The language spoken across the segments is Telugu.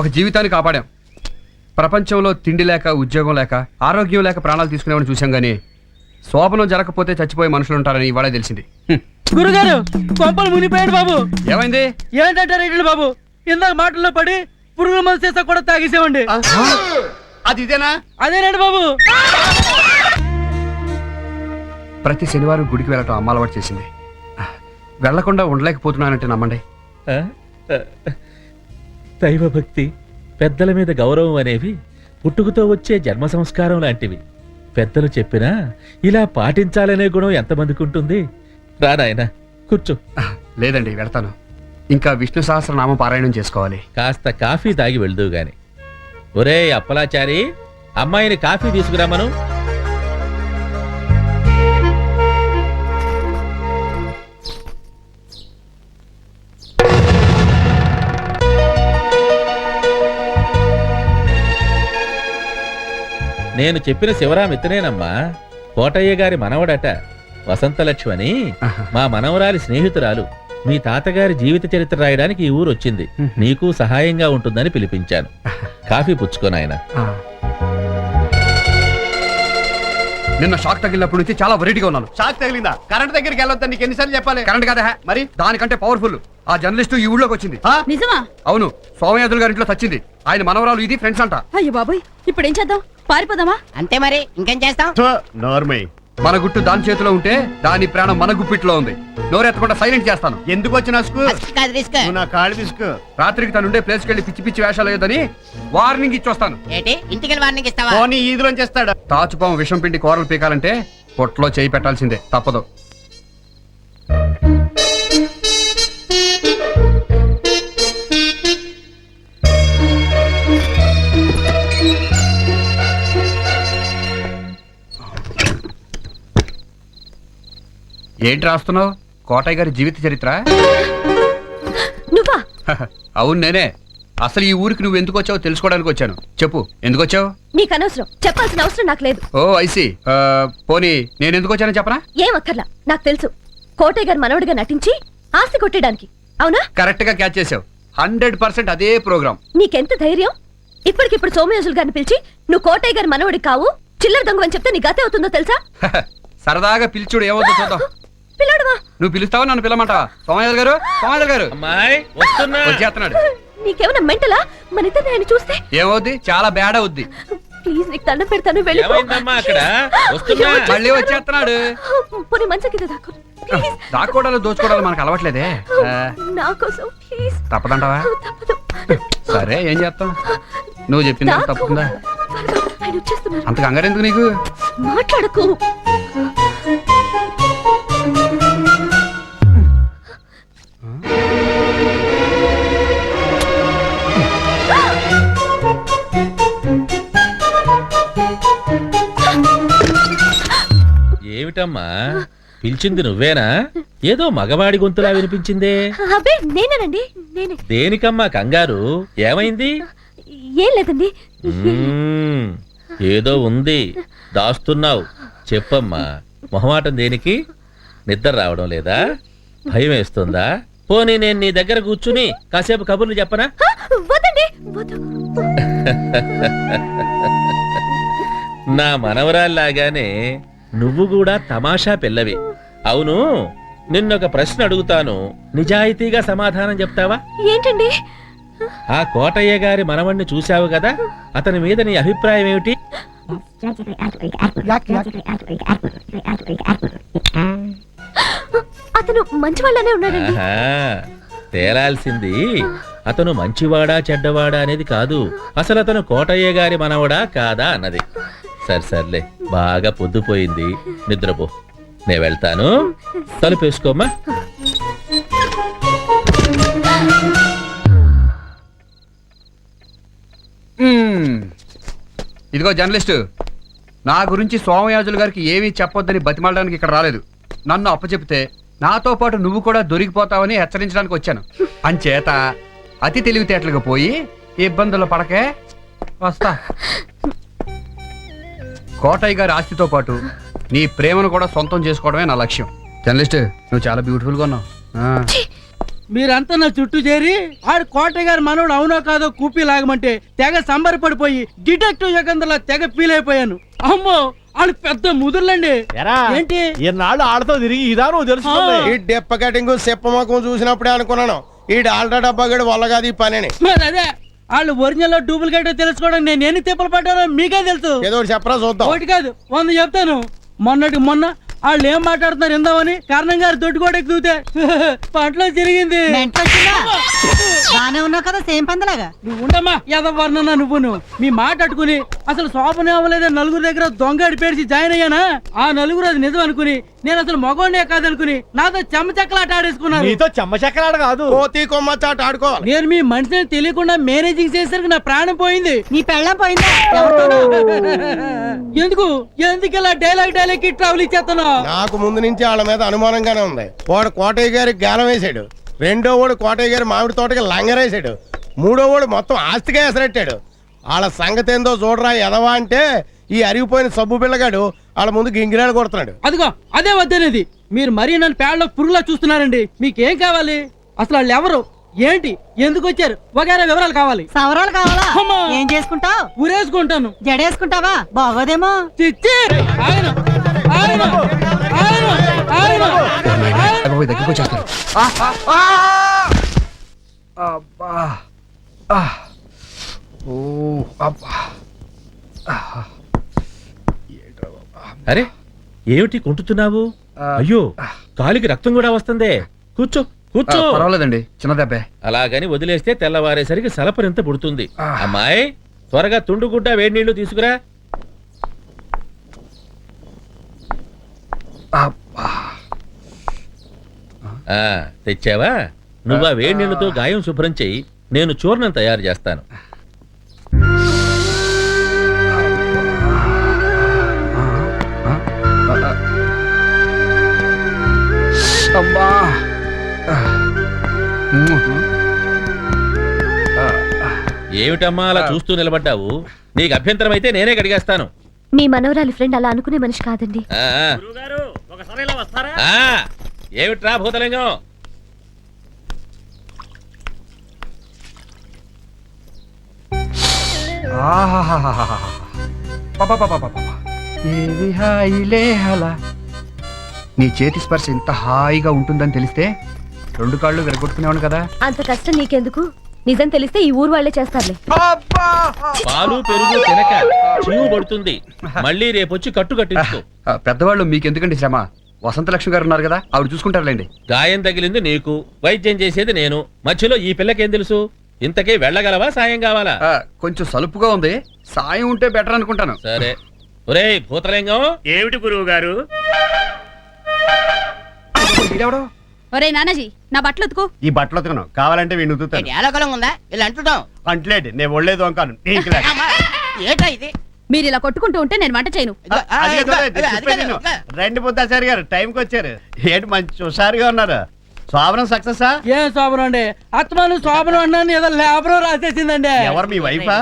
ఒక జీవితాన్ని కాపాడాం. ప్రపంచంలో తిండి లేక ఉద్యోగం లేక ఆరోగ్యం లేక ప్రాణాలు తీసుకునేవాడిని చూసాం కానీ శోభనం జరగకపోతే చచ్చిపోయే మనుషులు ఉంటారని ఇవాళే తెలిసింది. గురుగారు కొంపలు మునిపోయాడు బాబు. ఏమైంది? ఏంటంటారు బాబు ఇందాక మాటల్లో పడి పురుగుల మందు చేసా కూడా తాగేసామండి అది ఇదేనా? అదేనండి బాబు. ప్రతి శనివారం గుడికి వెళ్ళటం అమ్మ అలవాటు చేసింది వెళ్ళకుండా ఉండలేకపోతున్నానంటే నమ్మండి? దైవభక్తి పెద్దల మీద గౌరవం అనేవి పుట్టుకతో వచ్చే జన్మ సంస్కారం లాంటివి. పెద్దలు చెప్పినా ఇలా పాటించాలనే గుణం ఎంతమందికి ఉంటుంది రా నాయనా కూర్చో. లేదండి వెళ్తాను. ఇంకా విష్ణు సహస్రనామం పారాయణం చేసుకోవాలి. కాస్త కాఫీ తాగి వెళ్దువు గాని ఒరే అప్పలాచారి అమ్మాయిని కాఫీ తీసుకురామను నేను చెప్పిన శివరాం ఇతనేనమ్మా. కోటయ్య గారి మనవడట. వసంతలక్ష్మి అని మా మనవరాలి స్నేహితురాలు. మీ తాతగారి జీవిత చరిత్ర రాయడానికి ఈ ఊరు వచ్చింది నీకు సహాయంగా ఉంటుందని పిలిపించాను. కాఫీ పుచ్చుకోనాయన. నిన్న షాక్ తగిలినప్పటి నుంచి చాలా వెరైటీగా ఉన్నాను. షాక్ తగిలిందా? కరెంట్ దగ్గరికి వెళ్ళొద్దని నీకు ఎన్నిసార్లు చెప్పాలి? కరెంట్ కదా. మరి? దానికంటే పవర్ఫుల్ ఆ జర్నలిస్ట్ ఈ ఊళ్ళోకి వచ్చింది. ఆ? నిజమా? అవును సోమయాజుల గారింట్లో చచ్చింది. ఆయన మనవరాలు ఇది ఫ్రెండ్స్ అంట. అయ్యో బాబోయ్ ఇప్పుడు ఏం చేద్దాం? పారిపోదామా? అంతే మరి ఇంకేం చేస్తాం? మన గుట్టు దాని చేతిలో ఉంటే దాని ప్రాణం మన గుప్పిట్లో ఉంది. నోరెత్తకుండా సైలెంట్ చేస్తాను. ఎందుకు వచ్చిన స్కూ? రిస్క్ కాదు రిస్క్ నువ్వు నా కాళ్ళు తీసుకో. రాత్రికి తను ఉండే ప్లేస్కి వెళ్ళి పిచ్చి పిచ్చి వేషాలు వేయదని వార్నింగ్ ఇచ్చొస్తాను. ఏంటి? ఇంటికి వార్నింగ్ ఇస్తావా? పోనీ ఈదులోంచి చేస్తాడు? తాచుపాము విషం పిండి కూరలు పీకాలంటే పొట్లో చేయి పెట్టాల్సిందే తప్పదు. ఏంటి రాస్తున్నావు? కోటయ్య గారి జీవిత చరిత్ర? నువ్వా? అవును నేనే. అసలు ఈ ఊరికి నువ్వు ఎందుకు వచ్చావో తెలుసుకోవడానికి వచ్చాను. చెప్పు ఎందుకు వచ్చావు? నీకు అనవసరం. చెప్పాల్సిన అవసరం నాకు లేదు. ఓ ఐసి పోనీ నేను ఎందుకు వచ్చానో చెప్పనా? ఏం అక్కర్లా. నాకు తెలుసు. కోటయ్య గారు మనవడిగా నటించి ఆస్తి కొట్టేయడానికి. అవునా? కరెక్ట్గా క్యాచ్ చేసావు. హండ్రెడ్ పర్సెంట్ అదే ప్రోగ్రామ్ నీకెంత ధైర్యం? ఇప్పటికిప్పుడు సోమయాజులు గారిని పిలిచి నువ్వు కోటయ్య గారి మనవడి కావు. చిల్లర దొంగ అని చెప్తే నీ గతే అవుతుందో తెలుసా? సరదాగా పిలిచుడు ఏమవుతుందో చూద్దాం. పిల్లడువా? నువ్వు పిలుస్తావా నన్ను పిలమంటావా సోమయాజు గారు సోమయాజు గారు. అమ్మాయి వస్తున్నా. వచ్చేస్తున్నాడు. నీకేమైనా మెంటలా? మన ఇద్దరిని ఆయన చూస్తే? ఏమవుద్ది? చాలా బ్యాడ్ అవుద్ది. ప్లీజ్ నీకు దండం పెడతాను వెళ్ళి ఏమైందమ్మా అక్కడ? వస్తున్నా. మళ్ళీ వచ్చేస్తున్నాడు. పోనీ మంచి కింద దాకు దోచుకోవడాలు మనకు అలవట్లేదే? నా కోసం ప్లీజ్. తప్పదంటావా? తప్పదు. సరే ఏం చేస్తాం? నువ్వు చెప్పింది తప్పుందా? వచ్చేస్తున్నారు అంత కంగారు ఎందుకు నీకు? మాట్లాడకు. ఏమిటమ్మా పిలిచింది నువ్వేనా? ఏదో మగవాడి గొంతులా వినిపించిందే. అబ్బే నేనేనండి నేనే. దేనికమ్మా కంగారు? ఏమైంది? ఏం లేదండి. మ్మ్, ఏదో ఉంది. దాస్తున్నావు. చెప్పమ్మా. మొహమాటం దేనికి? నిద్ర రావడం లేదా? భయం వేస్తుందా? పోనీ నేను నీ దగ్గర కూర్చుని కాసేపు కబుర్లు చెప్పనా? వద్దండి వద్దు. నా మనవరాల్లాగానే నువ్వు కూడా తమాషా పిల్లవి. అవును నిన్నొక ప్రశ్న అడుగుతాను. నిజాయితీగా సమాధానం చెప్తావా? ఏంటండి? ఆ కోటయ్య గారి మనవణ్ణి చూశావు కదా? అతని మీద నీ అభిప్రాయం ఏమిటి? అతను మంచి వాళ్ళనే ఉన్నాడండి. ఆహా, తేలాల్సింది. అతను మంచివాడా చెడ్డవాడా అనేది కాదు. అసలు అతను కోటయ్య గారి మనవడా కాదా అన్నది. సరే సర్లే. బాగా పొద్దుపోయింది నిద్రపో. నే వెళ్తాను. తలుపేసుకోమ్మా. ఇదిగో జర్నలిస్టు నా గురించి సోమయాజులు గారికి ఏమీ చెప్పొద్దని బతిమాలడానికి ఇక్కడ రాలేదు. నన్ను అప్పచెప్తే నాతో పాటు నువ్వు కూడా దొరికిపోతావని హెచ్చరించడానికి వచ్చాను. అంచేత అతి తెలివితేటలకు పోయి ఇబ్బందులు పడకే వస్తా. కోటయ్య గారి ఆస్తితో పాటు నీ ప్రేమను కూడా సొంతం చేసుకోవడమే నా లక్ష్యం. జర్నలిస్ట్ నువ్వు చాలా బ్యూటిఫుల్గా ఉన్నావు. ఆ. ఛీ! మీరంతా నా చుట్టూ చేరి ఆడు కోటయ్య గారి మనవడు అవునో కాదో కూపి లాగమంటే తెగ సంబరపడిపోయి డిటెక్టివ్ జగందర్లా తెగ ఫీల్ అయిపోయాను. అమ్మో ఆడు పెద్ద ముదుర్లండి. ఏంటి? ఈనాళ్ళు ఆడతో తిరిగి ఇదా నువ్వు తెలుసుకుంది ఆ. ఈ డెప్ప కటింగ్ సిప్పమకం చూసినప్పుడే అనుకున్నాను. ఈ డాల్డా డబ్బా గడి వల్ల కాదు ఈ పనిని. మరి అదే వాళ్ళు ఒరిజినల్ డూప్లికేట్ తెలుసుకోవడం నేను ఎన్ని తిప్పలు పడ్డానో మీకే తెలుసు. ఏదో ఒకటి చెప్పరా చూద్దాం. ఒకటి కాదు వంద చెప్తాను. మొన్నటి మొన్న వాళ్ళు ఏం మాట్లాడుతున్నారు ఇందామని కారణం గారు దొడ్డు కూడా ఎక్కితే పంటలో తిరిగింది బానే ఉన్నావు కదా సేమ్ పందలాగా. నువ్వు ఉండమ్మా యాదవ్ వర్ణన నువ్వు నువ్వు మీ మాట అట్టుకుని అసలు శోభనే అవ్వలేదే నలుగురు దగ్గర దొంగ పేర్చి జాయిన్ అయ్యానా? ఆ నలుగురు అది నిజం అనుకుని నేను అసలు మగోడే కాదనుకుని నాతో చెమ్మచెక్కలాట ఆడేసుకున్నారు. నీతో చెమ్మ చెక్కలాడ కాదు. కోతి కొమ్మ చాట ఆడుకోవాలి. నేను మీ మనిషిని తెలియకుండా మేనేజింగ్ చేసేసరికి నా ప్రాణం పోయింది. నీ పెళ్ళం పోయిందా? ఎందుకు? ఎందుకు ఇలా డైలాగ్ డైలాగ్కి ట్రావెల్ ఇచ్చేస్తున్నావు? నాకు ముందు నుంచి వాళ్ళ మీద అనుమానంగానే ఉంది. వాడు కోటయ్య గారికి గాలం వేసాడు రెండో వాడు కోటయ్య గారి మామిడి తోటకి లంగరేసాడు మూడో వాడు మొత్తం ఆస్తిగా ఎసరెట్టాడు. వాళ్ళ సంగతి ఏందో చూడరా ఎదవా అంటే ఈ అరిగిపోయిన సబ్బు పిల్లగాడు వాళ్ళ ముందు గింగిరాలు కొడుతున్నాడు. అదిగో అదే వద్దనేది మీరు మరీ నన్ను పేడలో పురుగులా చూస్తున్నారండి. మీకేం కావాలి? అసలు వాళ్ళు ఎవరు? ఏంటి? ఎందుకు వచ్చారు? వగైరా వివరాలు కావాలి. సవరాలు కావాలా? అమ్మా. ఏం చేసుకుంటావు? ఊరేసుకుంటాను. జడేసుకుంటావా? బాగోదేమో. చిచ్చి! ఆయన! ఆయన! ఆయన! దగ్గరికి వచ్చేస్తారు అరే ఏమిటి కుంటున్నావు అయ్యో కాలికి రక్తం కూడా వస్తుందే. కూర్చో కూర్చో. పర్వాలేదండి చిన్న దెబ్బే. అలాగని వదిలేస్తే తెల్లవారేసరికి సలపరింత పుడుతుంది. అమ్మాయి త్వరగా తుండుగుడ్డ వేడి నీళ్ళు తీసుకురా. తెచ్చావా? నువ్వు ఆ వేడి నీళ్ళతో గాయం శుభ్రం చెయ్యి నేను చూర్ణం తయారు చేస్తాను. అబ్బా. ఏమిటమ్మా అలా చూస్తూ నిలబడ్డావు? నీకు అభ్యంతరం అయితే నేనే కడిగేస్తాను. మీ మనవరాలి ఫ్రెండ్ అలా అనుకునే మనిషి కాదండి. ఆ, ఆ. ఆ, ఏమిట్రా భూతలింగం? హాయిలే హలా. నీ చేతి స్పర్శ ఇంత హాయిగా ఉంటుందని తెలిస్తే రెండు కాళ్ళు విరగొట్టుకునేవాడు కదా. అంత కష్టం నీకెందుకు? నిజం తెలిస్తే ఈ ఊరు వాళ్ళే చేస్తారులే. పాలు పెరుగు తినక చీవు పడుతుంది. మళ్ళీ రేపొచ్చి కట్టు కట్టించుకో. ఆ, పెద్దవాళ్ళు మీకు ఎందుకండి శ్రమ? వసంతలక్ష్మి గారు ఉన్నారు కదా ఆవిడ చూసుకుంటారులేండి. గాయం తగిలింది నీకు వైద్యం చేసేది నేను. మధ్యలో ఈ పిల్లకేం తెలుసు? ఇంతకీ వెళ్ళగలవా? సాయం కావాలా? ఆ, కొంచెం సలుపుగా ఉంది. సాయం ఉంటే బెటర్ అనుకుంటాను. సరే. ఒరేయ్ భూతలింగం. ఏమిటి గురువు గారు? వీడెవడో? ఒరే నానాజీ నా బట్టలు ఉతుకు. ఈ బట్టలు ఉతకను. కావాలంటే వీడిని ఉతుకుతాను. ఏలకలం ఉందా? ఇలా అంటున్నాం అంటలేడు నేను ఒళ్ళేదు అంకాను నీకు. ఏటా ఇది? మీరు ఇలా కొట్టుకుంటూ ఉంటే నేను వంట చేయను. రండి బుద్ధాచారి గారు టైంకి వచ్చారు. ఏంటి మంచి హుషారుగా ఉన్నారు? శోభనం సక్సెస్? ఏం శోభనం అండి? అత్తమాను శోభనం అన్నాను ఏదో లేబరం రాసేసిందండి. ఎవరు మీ వైఫా.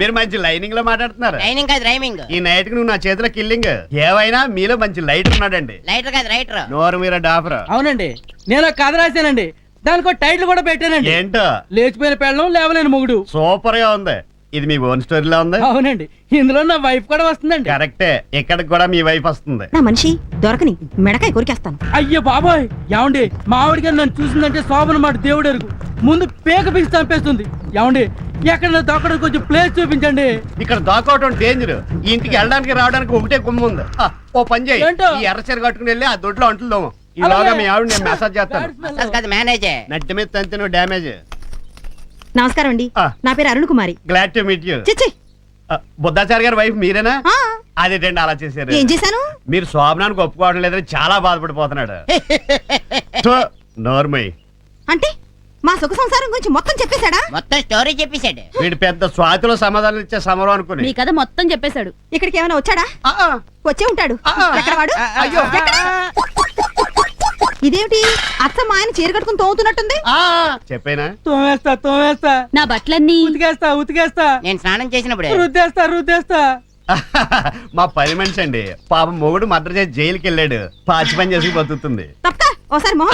మీరు మంచి లైనింగ్లో మాట్లాడుతున్నారు. రైనింగ్ కాదు రైమింగ్. ఈ నైట్కి నువ్వు నా చేతిలో కిల్లింగ్. ఏవైనా మీలో మంచి లైటర్ ఉన్నాడండి. లైటర్ కాదు రైటర్. నోరు మీర డాఫర్. అవునండి. నేను కథ రాశానండి. దానికి ఒక టైటిల్ కూడా పెట్టానండి. ఏంటో? లేచిపోయిన పెళ్ళం లేవలేని మొగుడు. సూపర్గా ఉంది. ఇది మీ ఓన్ స్టోరీలో ఉంది? అవునండి. ఇందులో నా వైఫ్ కూడా వస్తుందండి. కరెక్టే. ఇక్కడికి కూడా మీ వైఫ్ వస్తుంది. నా మనిషి దొరకని మెడకాయ కొరికేస్తాను. అయ్యో బాబాయ్! ఏమండి? మా ఆవిడ గారు నన్ను చూసిందంటే శోభన మాట దేవుడు ఎరుగు. ముందు పేక పిసి చంపేస్తుంది. ఏమండి? ఎక్కడ దొక్కడం కొంచెం ప్లేస్ చూపించండి. ఇక్కడ దాకోవటం డేంజర్ ఈ ఇంటికి వెళ్ళడానికి రావడానికి ఒకటే గుమ్మ ఉంది. ఆ, ఓ పని చేయి. ఏంటో? ఈ ఎర్ర చీర కట్టుకుని వెళ్ళి ఆ దొడ్లో అంట్లు దోమ. ఈలోగా అలాగే. మీ ఆవిడ నేను మెసేజ్ చేస్తాను. అసలు కాదు మేనేజే నట్టి మీద తంతి నువ్వు డ్యామేజ్ నమస్కారం అండి. ఆ. నా పేరు Arun Kumari. Glad to meet you Chichi Buddhachari గారి వైఫ్ మీరేనా? ఆ, అదేంటండి అలా చేశారు. ఏం చేశాను? మీరు శోభనానికి ఒప్పుకోవడం లేదని చాలా బాధపడిపోతున్నాడు. థు, నోర్మయ్ అంటే మా సుఖ సంసారం గురించి మొత్తం చెప్పేశాడా? మొత్తం స్టోరీ చెప్పేశాడు. వీడు పెద్ద స్వాతిలో సమాధానం ఇచ్చే సమరం అనుకుని. మీ కథ మొత్తం చెప్పేశాడు. ఇక్కడికి ఏమైనా వచ్చాడా? ఆ, ఆ, వచ్చే ఉంటాడు. ఆ, ఆ. ఎక్కడ వాడు? అయ్యో. ఎక్కడ? ఇదేమిటి? అత్త మా ఆయన చీర కట్టుకుని తోముతున్నట్టుంది? ఆ, చెప్పేనా? తోమేస్తా తోమేస్తా. నా బట్టలన్నీ. ఉతికేస్తా ఉతికేస్తా. నేను స్నానం చేసినప్పుడే. రుద్దేస్తా రుద్దేస్తా. మా పని మనిషి అండి. పాపం మొగుడు మద్ర చేసి జైలుకి వెళ్ళాడు. పాచి పని చేసి బతుకుతుంది. చూస్తాను.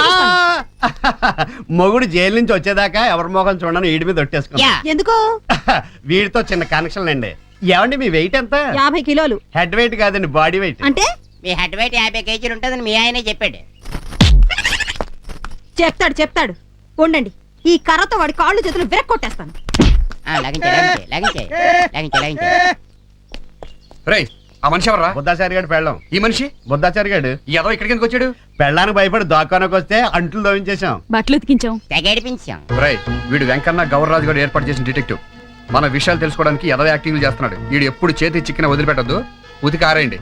మొగుడు జైలు నుంచి వచ్చేదాకా ఎవరి మొఖం చూడని వీడి మీద ఒట్టేసుకున్నా. ఎందుకు? వీడితో చిన్న కనెక్షన్ అండి. ఏమండి మీ వెయిట్ ఎంత? యాభై కిలోలు. హెడ్ వెయిట్ కాదండి బాడీ వెయిట్ అంటే? మీ హెడ్ వెయిట్ యాభై కేజీలు ఉంటుందని మీ ఆయనే చెప్పాడు. చెప్తాడు చెప్తాడు. ఉండండి. ఈ కర్రతో వాడి కాళ్ళు చేతులు విరక్కొట్టేస్తాను. ఆ, రేయ్ మనిషి ఎవర్రా? బుద్ధాచారి గారు పెళ్ళం. ఈ మనిషి? బుద్ధాచారి గారు ఈ ఎదవ ఇక్కడికి ఎందుకు వచ్చాడు? పెళ్ళానికి భయపడి వస్తే అంట్లు దోవించేశాం. బట్టలు ఉతికించాం. తెగేడిపించాం రేయ్ వీడు వెంకన్న గౌరరాజు గారు ఏర్పాటు చేసిన డిటెక్టివ్. మన విషయాలు తెలుసుకోవడానికి ఎదవ యాక్టింగ్లు చేస్తున్నాడు. వీడు ఎప్పుడు చేతి చిక్కిన వదిలిపెట్టద్దు. ఉతికి ఆరేయండి.